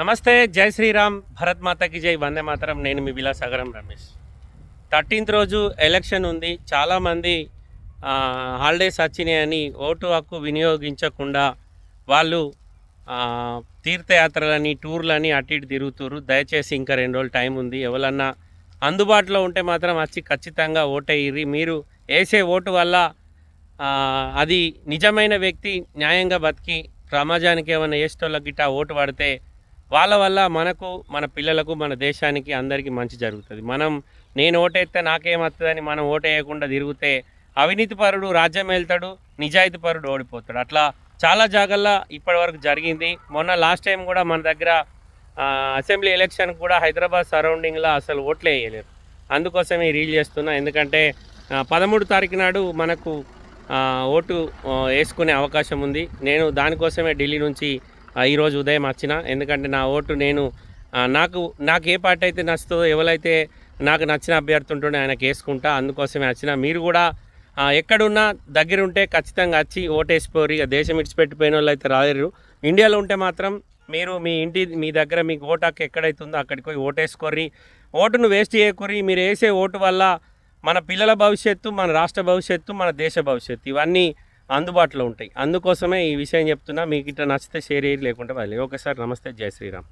నమస్తే జై శ్రీరామ్. భరత్ మాతకి జై. వందే మాతరం. నేను మీ విలాసాగరం రమేష్. థర్టీన్త్ రోజు ఎలక్షన్ ఉంది. చాలామంది హాలిడేస్ వచ్చినాయని ఓటు హక్కు వినియోగించకుండా వాళ్ళు తీర్థయాత్రలని టూర్లని అటు ఇటు తిరుగుతురు దయచేసి ఇంకా రెండు రోజులు టైం ఉంది. ఎవరన్నా అందుబాటులో ఉంటే మాత్రం వచ్చి ఖచ్చితంగా ఓటేయ్యి మీరు వేసే ఓటు వల్ల అది నిజమైన వ్యక్తి న్యాయంగా బతికి సమాజానికి ఏమైనా వేసేటోళ్ళకి గిట్ట ఓటు పడితే వాళ్ళ వల్ల మనకు మన పిల్లలకు మన దేశానికి అందరికీ మంచి జరుగుతుంది. మనం నేను ఓటేస్తే నాకేమవుతుందని మనం ఓటేయకుండా తిరిగితే అవినీతిపరుడు రాజ్యం వెళ్తాడు నిజాయితీపరుడు ఓడిపోతాడు. అట్లా చాలా జాగాల్లో ఇప్పటివరకు జరిగింది. మొన్న లాస్ట్ టైం కూడా మన దగ్గర అసెంబ్లీ ఎలక్షన్ కూడా హైదరాబాద్ సరౌండింగ్లో అసలు ఓట్లే వేయలేరు అందుకోసమే రీల్ చేస్తున్నా. ఎందుకంటే పదమూడు తారీఖు నాడు మనకు ఓటు వేసుకునే అవకాశం ఉంది. నేను దానికోసమే ఢిల్లీ నుంచి ఈరోజు ఉదయం వచ్చిన ఎందుకంటే నా ఓటు నేను నాకు నాకు ఏ పార్టీ అయితే నచ్చుతుందో ఎవరైతే నాకు నచ్చిన అభ్యర్థి ఉంటుండే ఆయనకు వేసుకుంటా. అందుకోసమే వచ్చిన మీరు కూడా ఎక్కడున్నా దగ్గర ఉంటే ఖచ్చితంగా వచ్చి ఓటేసిపోరు. ఇక దేశం ఇడిచిపెట్టిపోయిన వాళ్ళు అయితే రాలేరు. ఇండియాలో ఉంటే మాత్రం మీరు మీ ఇంటి మీ దగ్గర మీకు ఓటు హక్కు ఎక్కడైతే ఉందో అక్కడికి పోయి ఓటేసుకోర్రి. ఓటును వేస్ట్ చేయకూరి మీరు వేసే ఓటు వల్ల మన పిల్లల భవిష్యత్తు మన రాష్ట్ర భవిష్యత్తు మన దేశ భవిష్యత్తు. ఇవన్నీ అందుబాటులో ఉంటాయి. అందుకోసమే ఈ విషయం చెప్తున్నా. మీకు ఇట్లా నచ్చితే షేర్ చేయరు లేకుంటే వాళ్ళు ఓకే సార్ నమస్తే జై శ్రీరామ్.